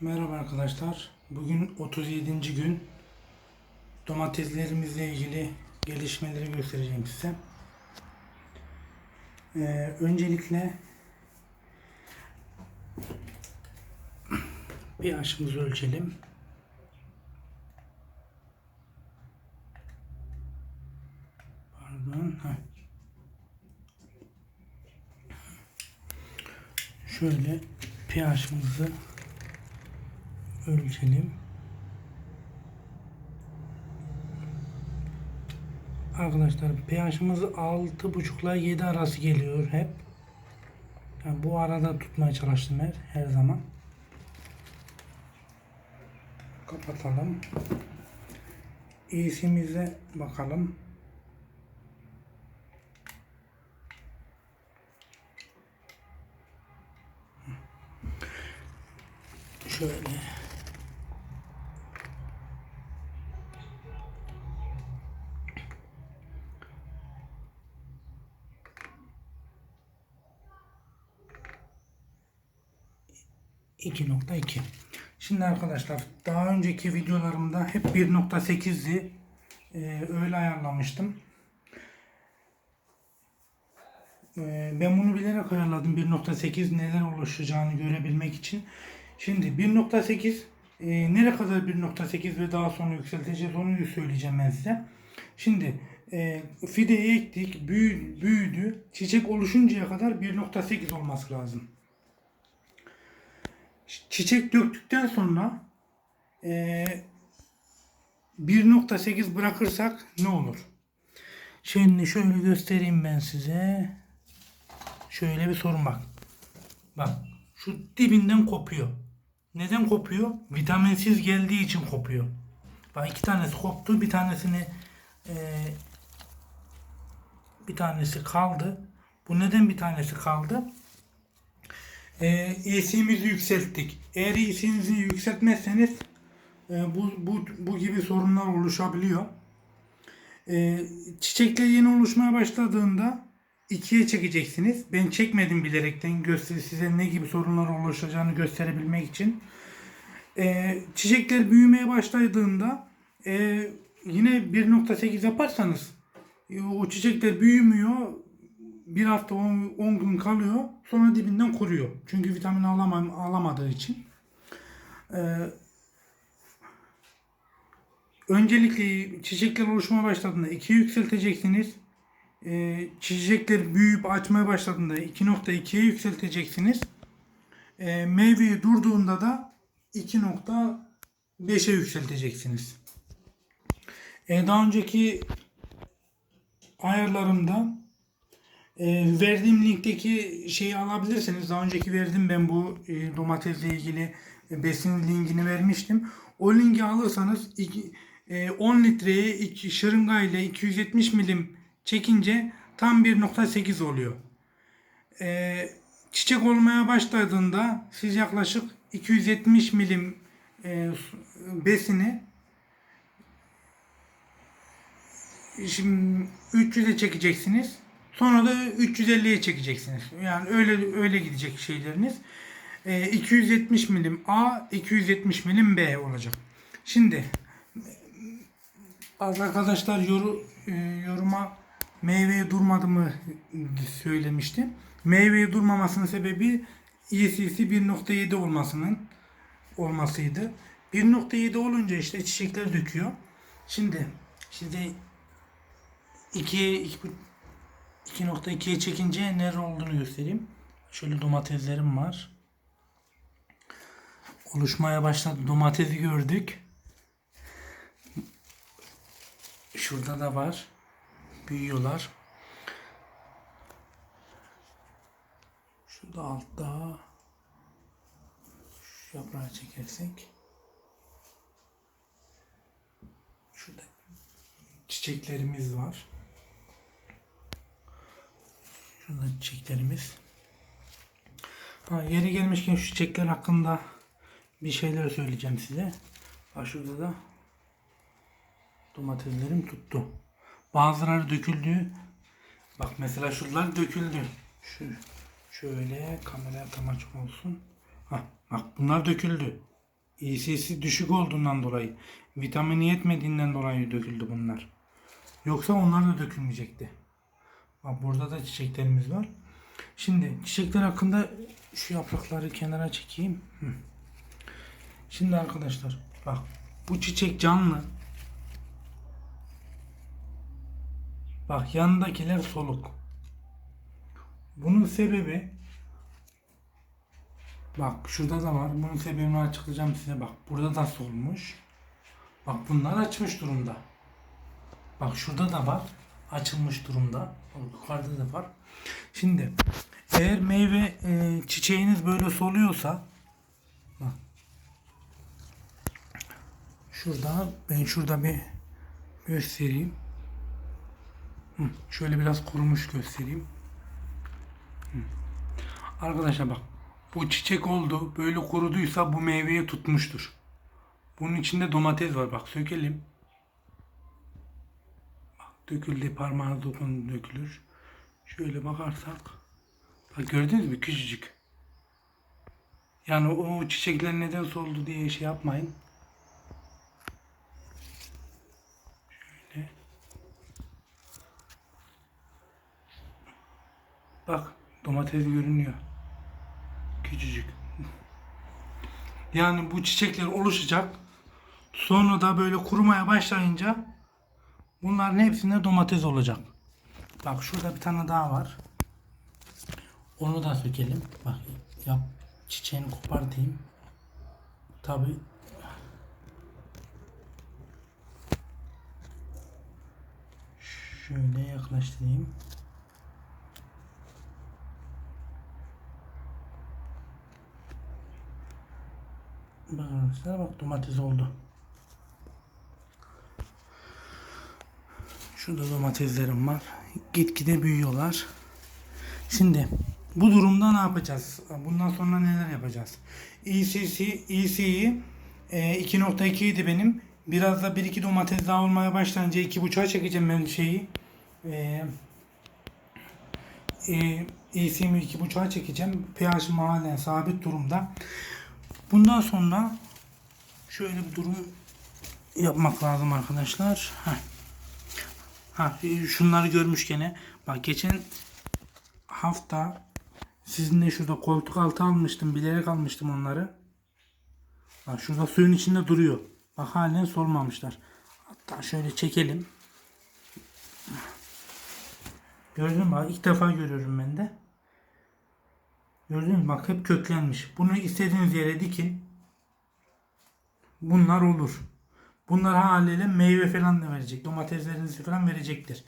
Merhaba arkadaşlar. Bugün 37. gün. Domateslerimizle ilgili gelişmeleri göstereceğim size. Ee, öncelikle bir aşımızı ölçelim. Pardon. heh. Şöyle pH'ımızı ölçelim. Arkadaşlar pH'ımız 6.5 ile 7 arası geliyor hep. Yani bu arada tutmaya çalıştım her, her zaman. Kapatalım. İyisimize bakalım. Şöyle. İki nokta iki. Şimdi arkadaşlar daha önceki videolarımda hep 1.8'di. Ee, öyle ayarlamıştım. Ee, ben bunu bilerek ayarladım 1.8 neler oluşacağını görebilmek için. Şimdi 1.8 e, nereye kadar 1.8 ve daha sonra yükselteceğiz onu söyleyeceğim ben size. Şimdi e, fideyi ektik, büyü, büyüdü. Çiçek oluşuncaya kadar 1.8 olması lazım. Çiçek döktükten sonra e, 1.8 bırakırsak ne olur? Şimdi şöyle göstereyim ben size. Şöyle bir sorun bak. Bak şu dibinden kopuyor. Neden kopuyor? Vitaminsiz geldiği için kopuyor. Bak iki tanesi koptu. Bir tanesini e, bir tanesi kaldı. Bu neden bir tanesi kaldı? E, EC'mizi yükselttik. Eğer EC'nizi yükseltmezseniz e, bu, bu, bu gibi sorunlar oluşabiliyor. E, çiçekler yeni oluşmaya başladığında ikiye çekeceksiniz. Ben çekmedim bilerekten göster size ne gibi sorunlar oluşacağını gösterebilmek için. Ee, çiçekler büyümeye başladığında e, yine 1.8 yaparsanız e, o çiçekler büyümüyor. Bir hafta 10 gün kalıyor. Sonra dibinden kuruyor. Çünkü vitamin alamam, alamadığı için. Ee, öncelikle çiçekler oluşmaya başladığında 2'ye yükselteceksiniz e, çiçekler büyüyüp açmaya başladığında 2.2'ye yükselteceksiniz. E, meyveyi durduğunda da 2.5'e yükselteceksiniz. E, daha önceki ayarlarımda e, verdiğim linkteki şeyi alabilirsiniz. Daha önceki verdim ben bu e, domatesle ilgili e, besin linkini vermiştim. O linki alırsanız iki, e, 10 litreye iki, şırınga ile 270 milim çekince tam 1.8 oluyor. Ee, çiçek olmaya başladığında siz yaklaşık 270 milim e, besini şimdi 300'e çekeceksiniz. Sonra da 350'ye çekeceksiniz. Yani öyle öyle gidecek şeyleriniz. E, 270 milim A, 270 milim B olacak. Şimdi bazı arkadaşlar yoru, e, yoruma meyveye durmadı mı söylemişti. Meyveye durmamasının sebebi ECC 1.7 olmasının olmasıydı. 1.7 olunca işte çiçekler döküyor. Şimdi size 2 2.2'ye çekince nere olduğunu göstereyim. Şöyle domateslerim var. Oluşmaya başladı. Domatesi gördük. Şurada da var büyüyorlar. Şurada altta şu yaprağı çekersek şurada çiçeklerimiz var. Şurada çiçeklerimiz. Ha, yeri gelmişken şu çiçekler hakkında bir şeyler söyleyeceğim size. Bak şurada da domateslerim tuttu. Bazıları döküldü. Bak mesela şunlar döküldü. Şu şöyle kameraya tam açık olsun. Hah, bak bunlar döküldü. EC'si düşük olduğundan dolayı, vitamini yetmediğinden dolayı döküldü bunlar. Yoksa onlar da dökülmeyecekti. Burada da çiçeklerimiz var. Şimdi çiçekler hakkında şu yaprakları kenara çekeyim. Şimdi arkadaşlar bak bu çiçek canlı. Bak yanındakiler soluk. Bunun sebebi bak şurada da var. Bunun sebebini açıklayacağım size. Bak burada da solmuş. Bak bunlar açmış durumda. Bak şurada da var. Açılmış durumda. Yukarıda da var. Şimdi eğer meyve e, çiçeğiniz böyle soluyorsa şurada ben şurada bir göstereyim. Hı, şöyle biraz kurumuş göstereyim. Hı. Arkadaşlar bak bu çiçek oldu böyle kuruduysa bu meyveyi tutmuştur. Bunun içinde domates var bak sökelim. Döküldü parmağına dokun dökülür. Şöyle bakarsak bak gördünüz mü küçücük. Yani o çiçekler neden soldu diye şey yapmayın. Şöyle. Bak domates görünüyor. Küçücük. Yani bu çiçekler oluşacak. Sonra da böyle kurumaya başlayınca bunların hepsinde domates olacak. Bak şurada bir tane daha var. Onu da sökelim. Bak yap çiçeğini kopartayım. Tabi şöyle yaklaştırayım. Bak arkadaşlar bak domates oldu. Şurada domateslerim var. Gitgide büyüyorlar. Şimdi bu durumda ne yapacağız? Bundan sonra neler yapacağız? ECC, EC'yi e, 2.2 idi benim. Biraz da 1-2 domates daha olmaya başlayınca 2.5'a çekeceğim ben şeyi. E, e, EC'mi 2.5'a çekeceğim. pH'im halen sabit durumda. Bundan sonra şöyle bir durum yapmak lazım arkadaşlar. Heh. Ha, şunları görmüş gene. Bak geçen hafta sizinle şurada koltuk altı almıştım. Bilerek almıştım onları. Bak şurada suyun içinde duruyor. Bak halen solmamışlar. Hatta şöyle çekelim. Gördün mü? Bak ilk defa görüyorum ben de. Gördün mü? Bak hep köklenmiş. Bunu istediğiniz yere dikin. Bunlar olur. Bunlar haliyle meyve falan da verecek. Domateslerinizi falan verecektir.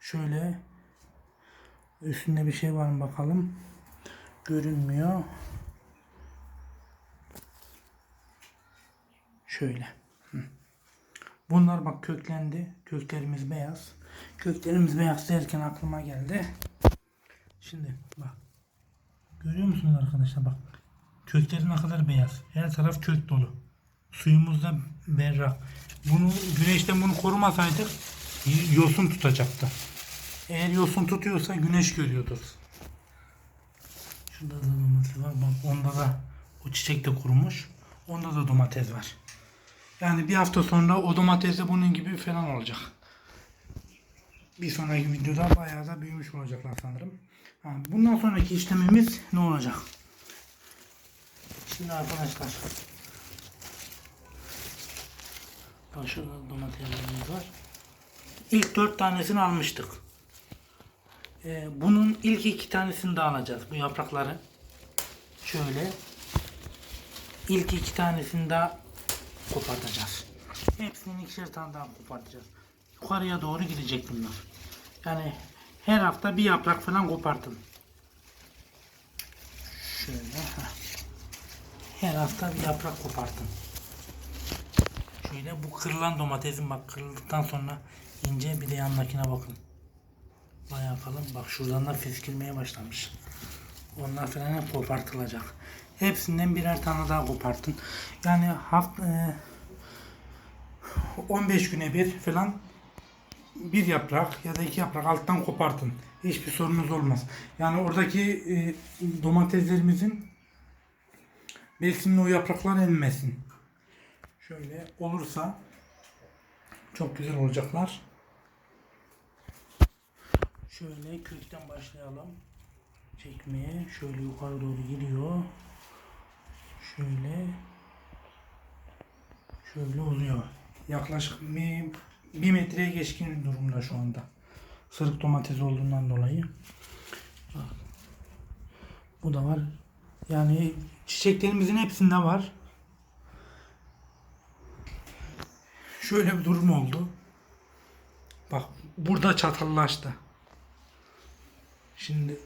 Şöyle üstünde bir şey var mı bakalım. Görünmüyor. Şöyle. Bunlar bak köklendi. Köklerimiz beyaz. Köklerimiz beyaz derken aklıma geldi. Şimdi bak. Görüyor musunuz arkadaşlar bak. Kökleri ne kadar beyaz. Her taraf kök dolu. Suyumuz da berrak. Bunu güneşten bunu korumasaydık yosun tutacaktı. Eğer yosun tutuyorsa güneş görüyordur. Şurada da domates var. Bak onda da o çiçek de kurumuş. Onda da domates var. Yani bir hafta sonra o domates de bunun gibi falan olacak. Bir sonraki videoda bayağı da büyümüş olacaklar sanırım. Bundan sonraki işlemimiz ne olacak? Şimdi arkadaşlar Bak şurada domateslerimiz var. İlk dört tanesini almıştık. Ee, bunun ilk iki tanesini de alacağız. Bu yaprakları. Şöyle. İlk iki tanesini daha kopartacağız. Hepsinin ikişer tane daha kopartacağız. Yukarıya doğru gidecek bunlar. Yani her hafta bir yaprak falan kopartın. Şöyle. Her hafta bir yaprak kopartın. Şöyle bu kırılan domatesin bak kırıldıktan sonra ince bir de yanındakine bakın. Bayağı kalın. Bak şuradan da fiskilmeye başlamış. Onlar falan hep kopartılacak. Hepsinden birer tane daha kopartın. Yani hafta e, 15 güne bir falan bir yaprak ya da iki yaprak alttan kopartın. Hiçbir sorunuz olmaz. Yani oradaki e, domateslerimizin besinli o yapraklar emmesin. Şöyle olursa çok güzel olacaklar. Şöyle kökten başlayalım. Çekmeye. Şöyle yukarı doğru gidiyor. Şöyle şöyle oluyor. Yaklaşık bir, bir metreye geçkin durumda şu anda. Sırık domates olduğundan dolayı. Bu da var. Yani çiçeklerimizin hepsinde var. Şöyle bir durum oldu. Bak burada çatallaştı. Şimdi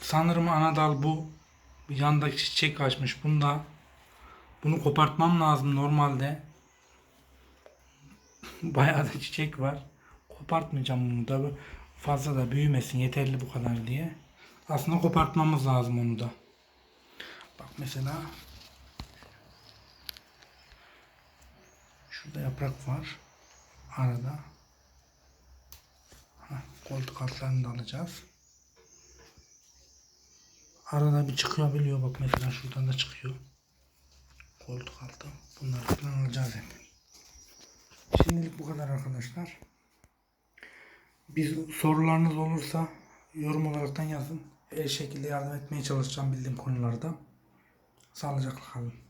sanırım ana dal bu. Bir yandaki çiçek açmış. Bunda bunu kopartmam lazım normalde. Bayağı da çiçek var. Kopartmayacağım bunu da. Fazla da büyümesin yeterli bu kadar diye. Aslında kopartmamız lazım onu da. Bak mesela şurada yaprak var. Arada. Koltuk altlarını da alacağız. Arada bir çıkıyor biliyor bak mesela şuradan da çıkıyor. Koltuk altı. Bunları falan alacağız hep. Şimdilik bu kadar arkadaşlar. Bir sorularınız olursa yorum olaraktan yazın. Her şekilde yardım etmeye çalışacağım bildiğim konularda. Sağlıcakla kalın.